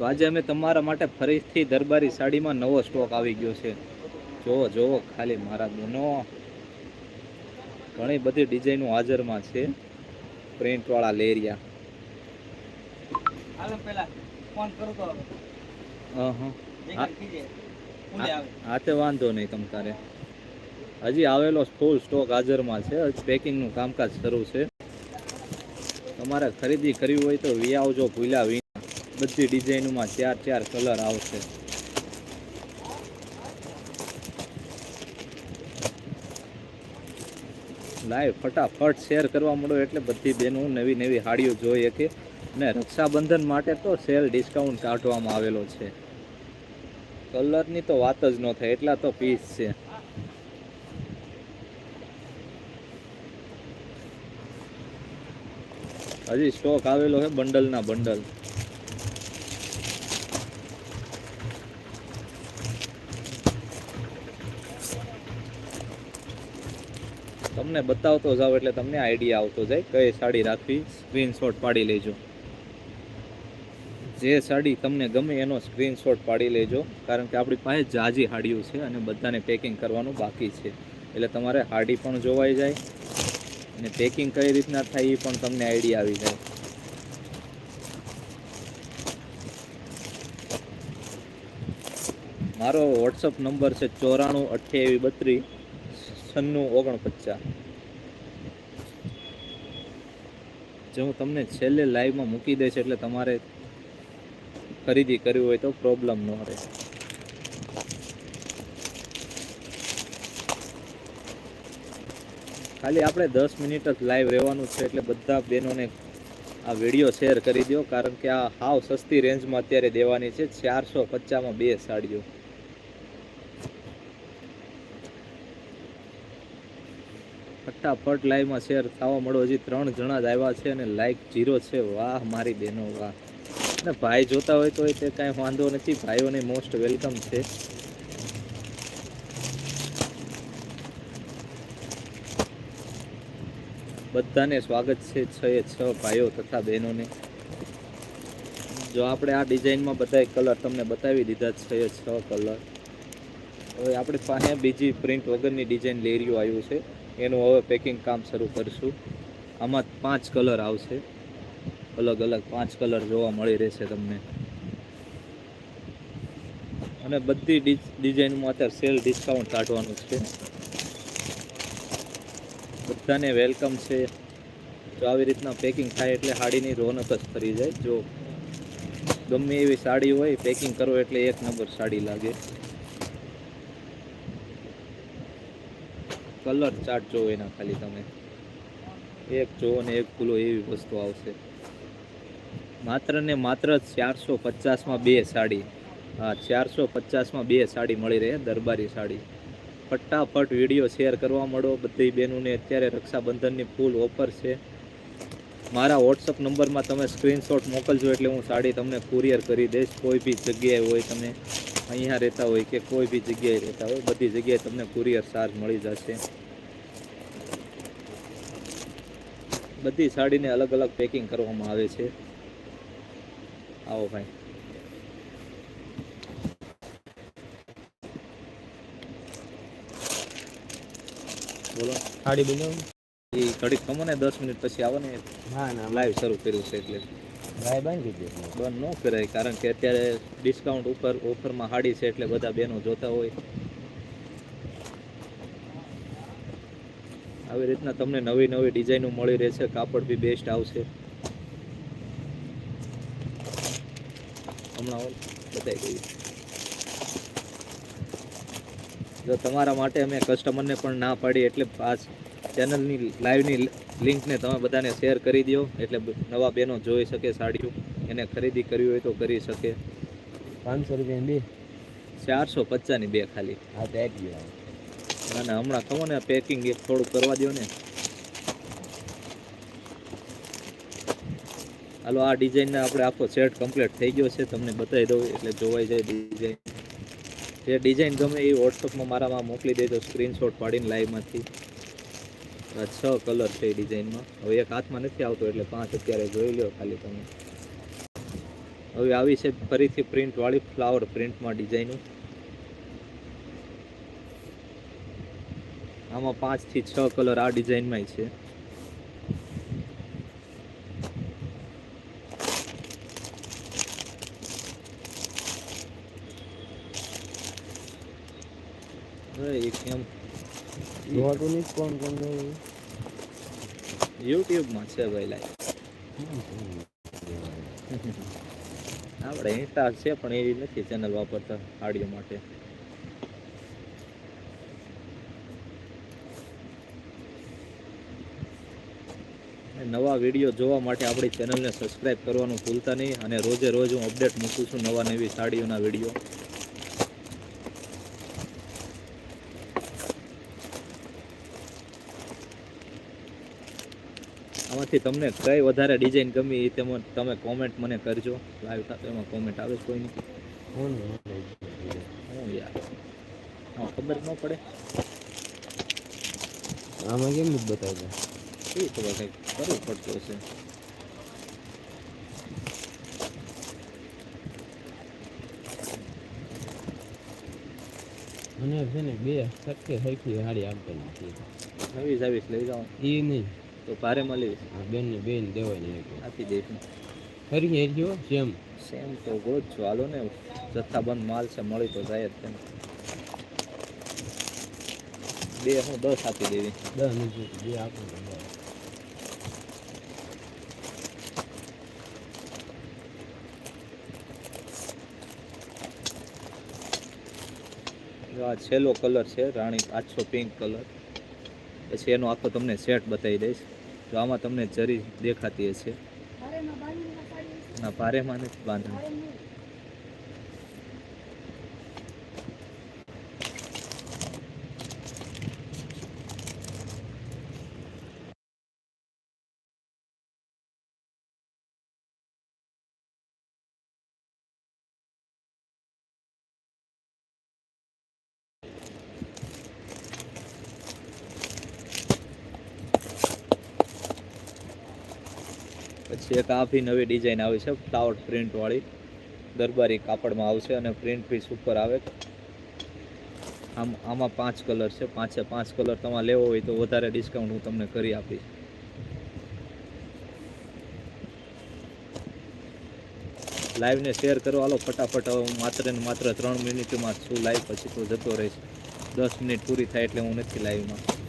તો આજે અમે તમારા માટે ફરીથી દરબારી સાડીમાં નવો સ્ટોક આવી ગયો છે. જોવો જોવો ખાલી મારા બેનો. ઘણી બધી ડિઝાઇનો હાજરમાં છે. પ્રિન્ટવાળા લેરિયા હા તે વાંધો નહીં તમ તારે. હજી આવેલો ફૂલ સ્ટોક હાજરમાં છે. પેકિંગનું કામકાજ શરૂ છે. તમારે ખરીદી કરવી હોય તો વી આવજો ભૂલ્યા બધી ડિઝાઇનોમાં ચાર ચાર કલર આવશે. લાઈવ ફટાફટ શેર કરવા મળો એટલે બધી બહેનો નવી નવી હાડીઓ જોઈ શકે અને રક્ષાબંધન માટે તો સેલ ડિસ્કાઉન્ટ કાઢવામાં આવેલો છે. કલરની તો વાત જ ન થાય, એટલા તો પીસ છે. હજી સ્ટોક આવેલો છે બંડલના બંડલ તમને બતાવતો જાઉં એટલે તમને આઈડિયા આવતો જાય કઈ સાડી રાખવી સ્ક્રીનશોટ પાડી લેજો. જે સાડી તમને ગમે એનો સ્ક્રીનશોટ પાડી લેજો, કારણ કે આપણી પાસે જાજી હાડીઓ છે અને બધાને પેકિંગ કરવાનું બાકી છે. એટલે તમારે હાડી પણ જોવાઈ જાય અને પેકિંગ કઈ રીતના થાય એ પણ તમને આઈડિયા આવી જાય. મારો વોટ્સઅપ નંબર છે ચોરાણું અઠ્યાવીસ બત્રીસ છન્નું ઓગણપચાસ. જે હું તમને છેલ્લે લાઈવમાં મૂકી દઈશ એટલે તમારે ખરીદી કરવી હોય તો પ્રોબ્લેમ ન રહે. ખાલી આપણે દસ મિનિટ જ લાઈવ રહેવાનું છે એટલે બધા બહેનોને આ વીડિયો શેર કરી દો કારણ કે આ હાવ સસ્તી રેન્જમાં અત્યારે દેવાની છે, ચારસો પચાસમાં બે સાડીઓ. ફટાફટ લાઈવમાં શેર થવા મળો. હજી ત્રણ જણા જ આવ્યા છે અને લાઈક જીરો છે. વાહ, મારી બહેનો, વાહ. અને ભાઈ જોતા હોય તો તે કાંઈ વાંધો નથી. ભાઈઓને મોસ્ટ વેલકમ છે. બધાને સ્વાગત છે છ એ છ ભાઈઓ તથા બહેનોને. જો આપણે આ ડિઝાઇનમાં બધા કલર તમને બતાવી દીધા છે એ છ કલર હવે આપણી પાસે બીજી પ્રિન્ટ વગરની ડિઝાઇન લેરીઓ આવ્યું છે. એનું હવે પેકિંગ કામ શરૂ કરીશું. આમાં પાંચ કલર આવશે. અલગ અલગ પાંચ કલર જોવા મળી રહેશે તમને. અને બધી ડિઝાઇનમાં અત્યારે સેલ ડિસ્કાઉન્ટ કાઢવાનું છે. બધાને વેલકમ છે. જો આવી રીતના પેકિંગ થાય એટલે સાડીની રોનક જ ફરી જાય. જો ગમે એવી સાડી હોય પેકિંગ કરો એટલે એક નંબર સાડી લાગે. કલર ચાર્ટ જોવો એના ખાલી તમે. એક જોવો ને એક ભૂલો એવી વસ્તુ આવશે. માત્ર ને માત્ર ચારસો પચાસમાં બે સાડી. હા, ચારસો પચાસમાં બે સાડી મળી રહે, દરબારી સાડી. ફટાફટ વીડિયો શેર કરવા મળો. બધી બહેનોને અત્યારે રક્ષાબંધનની ફૂલ ઓફર છે. મારા વોટ્સઅપ નંબરમાં તમે સ્ક્રીનશોટ મોકલજો એટલે હું સાડી તમને કુરિયર કરી દઈશ. કોઈ બી જગ્યાએ હોય તમે. અહીંયા રહેતા હોય કે કોઈ બી જગ્યાએ રહેતા હોય બધી જગ્યાએ તમને કુરિયર ચાર્જ મળી જશે. બધી સાડીને અલગ અલગ પેકિંગ કરવામાં આવે છે. આવો ભાઈ. બોલો. સાડી બનાવું એ ઘડીક ખમો ને દસ મિનિટ પછી આવો ને. ના ના. લાઈવ શરૂ કર્યું છે એટલે. ભાઈ બાંધી દે. બંધ ન કરાય, કારણ કે અત્યારે ડિસ્કાઉન્ટ ઉપર ઓફરમાં હાડી છે એટલે બધા બહેનો જોતા હોય. આવી રીતના તમને નવી નવી ડિઝાઇનો મળી રહેશે, કાપડ બી બેસ્ટ આવશે. હમણાં બતાવી દઈએ. જો તમારા માટે અમે કસ્ટમરને પણ ના પાડી એટલે આ ચેનલની લાઈવની લિંકને તમે બધાને શેર કરી દો એટલે નવા બહેનો જોઈ શકે સાડીઓ. એને ખરીદી કરવી હોય તો કરી શકે. પાંચસો રૂપિયા બે? ચારસો પચાસની બે ખાલી. હા ગયો ના ના હમણાં ખબર ને પેકિંગ એક થોડું કરવા દો ને. હાલો આ ડિઝાઇનને આપણે આખો સેટ કમ્પ્લીટ થઈ ગયો છે. તમને બતાવી દઉં એટલે જોવાઈ જાય ડિઝાઇન. જે ડિઝાઇન ગમે એ વોટ્સઅપમાં મારામાં મોકલી દેજો સ્ક્રીનશોટ પાડીને લાઈવમાંથી આ છ કલર છે ડિઝાઇનમાં. હવે એક હાથમાં નથી આવતો એટલે પાંચ અત્યારે જોઈ લો ખાલી તમે. હવે આવી છે ફરીથી પ્રિન્ટવાળી ફ્લાવર પ્રિન્ટમાં ડિઝાઇનો આમાં પાંચથી છ કલર આ ડિઝાઇનમાં છે. એમ જોવાતું નહીં, કોણ કોણ જોયું? યુટ્યુબમાં છે ભાઈ લાઈવ. આપણે ઇન્સ્ટા છે, પણ એવી નથી ચેનલ વાપરતા આડિયો માટે. નવા વીડિયો જોવા માટે આપણી ચેનલને સબસ્ક્રાઇબ કરવાનું ભૂલતા નહીં અને રોજે રોજ હું અપડેટ મૂકું છું નવા નવી સાડીઓના વીડિયો. આમાંથી તમને કઈ વધારે ડિઝાઇન ગમી એ તેમાં તમે કોમેન્ટ મને કરજો. લાઈવ થતો એમાં કોમેન્ટ આવે છે કોઈની કોણ હું યાર. હા ખબર ન પડે. આમાં કેમ નથી બતાવજો એ ખબર કંઈક કરવું પડતું હશે. મને છે ને બે શક્ય સરખી હાડી આપતા નથી. નવી સર્વિસ લઈ જાઓ. એ નહીં. તો ભારે મળી આ બેન ને બેન દેવાય ને આપી દઈશું ફરી હેરજો સેમ. સેમ તો ગોજ છો. હાલો ને જથ્થાબંધ માલ છે મળી તો જાય જ તેમ. બે હું દસ આપી દેવી. દસ નથી બે આપો આ છેલ્લો કલર છે રાણી આઠસો પિંક કલર. પછી એનો આખો તમને સેટ બતાવી દઈશ. તો આમાં તમને જરી દેખાતી હશે. ના ભારેમાં નથી બાંધણી પછી એક આભી નવી ડિઝાઇન આવી છે. ફ્લાવર પ્રિન્ટવાળી દરબારી કાપડમાં આવશે અને પ્રિન્ટ પીસ ઉપર આવે. આમ, આમાં પાંચ કલર છે. પાંચે પાંચ કલર તમારે લેવો હોય તો વધારે ડિસ્કાઉન્ટ હું તમને કરી આપીશ. લાઈવને શેર કરો. હાલો, ફટાફટ હવે હું માત્ર ને માત્ર ત્રણ મિનિટમાં છું. લાઈવ પછી તો જતો રહીશ. દસ મિનિટ પૂરી થાય એટલે હું નથી લાઈવમાં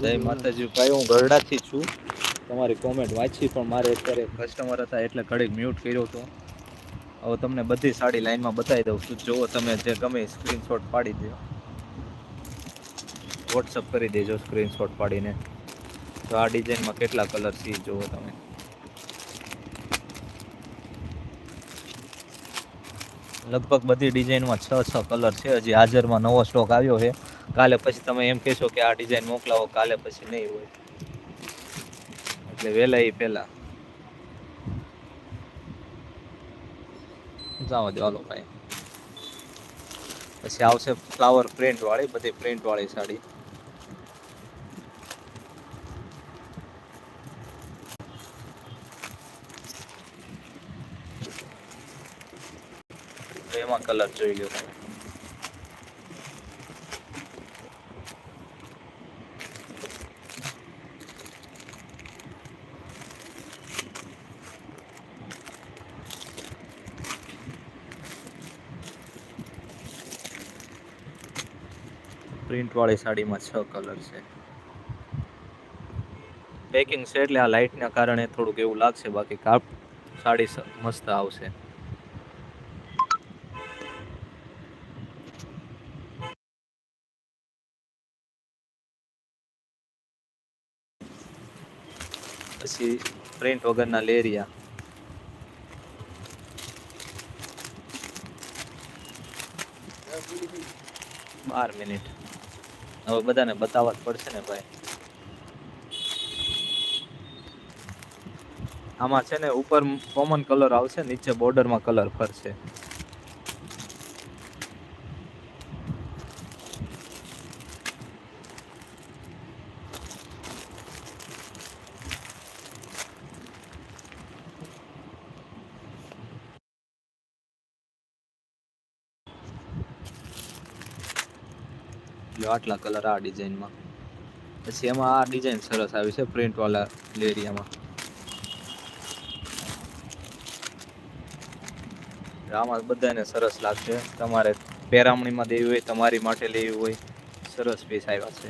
જય માતાજી. ભાઈ, હું ગરડાથી છું. તમારી કોમેન્ટ વાંચી, પણ મારે અત્યારે કસ્ટમર હતા એટલે ઘડીક મ્યુટ કર્યો હતો. હવે તમને બધી સાડી લાઈનમાં બતાવી દઉં છું. જુઓ તમે જે ગમે સ્ક્રીનશોટ પાડી દો. વોટ્સઅપ કરી દેજો સ્ક્રીનશોટ પાડીને. તો આ ડિઝાઇનમાં કેટલા કલર છે જુઓ તમે. લગભગ બધી ડિઝાઇનમાં છ છ કલર છે. હજી હાજરમાં નવો સ્ટોક આવ્યો છે. કાલે પછી તમે એમ કહેશો કે આ ડિઝાઇન મોકલાવો, કાલે પછી નહીં હોય. એટલે વહેલા એ પહેલા જાઓ દો ભાઈ. પછી આવશે ફ્લાવર પ્રિન્ટ વાળી, બધી પ્રિન્ટ વાળી સાડી. એમાં કલર જોઈ લો તમે પ્રિન્ટ વાળી સાડીમાં છ કલર છે. પેકિંગ છે એટલે આ લાઇટના કારણે થોડુંક એવું લાગશે, બાકી કાપ સાડી મસ્ત આવશે. પછી પ્રિન્ટ વગરના લેરિયા. બાર મિનિટ. હવે બધાને બતાવવા જ પડશે ને ભાઈ. આમાં છે ને ઉપર કોમન કલર આવશે, નીચે બોર્ડરમાં કલર ફરશે. જો આટલા કલર આ ડિઝાઇનમાં પછી એમાં આ ડિઝાઇન સરસ આવી છે પ્રિન્ટ વાળા લેરિયામાં આમાં બધાને સરસ લાગશે. તમારે પેરામણીમાં દેવી હોય, તમારી માટે લેવી હોય, સરસ પીસ આવ્યા છે.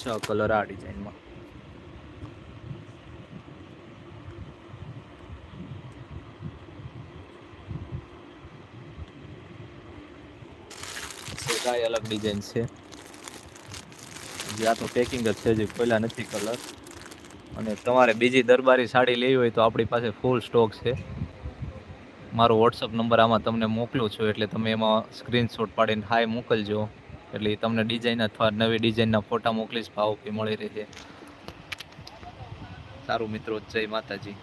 છ કલર આ ડિઝાઇનમાં છે કાંઈ અલગ ડિઝાઇન છે. જે આ તો પેકિંગ જ છે જે ખોલ્યા નથી કલર અને તમારે બીજી દરબારી સાડી લેવી હોય તો આપણી પાસે ફૂલ સ્ટોક છે. મારો વોટ્સઅપ નંબર આમાં તમને મોકલું છું, એટલે તમે એમાં સ્ક્રીનશોટ પાડીને હાય મોકલજો. એટલે તમને ડિઝાઇન અથવા નવી ડિઝાઇનના ફોટા મોકલીશ ભાવ કે મળી રહેશે સારું મિત્રો, જય માતાજી.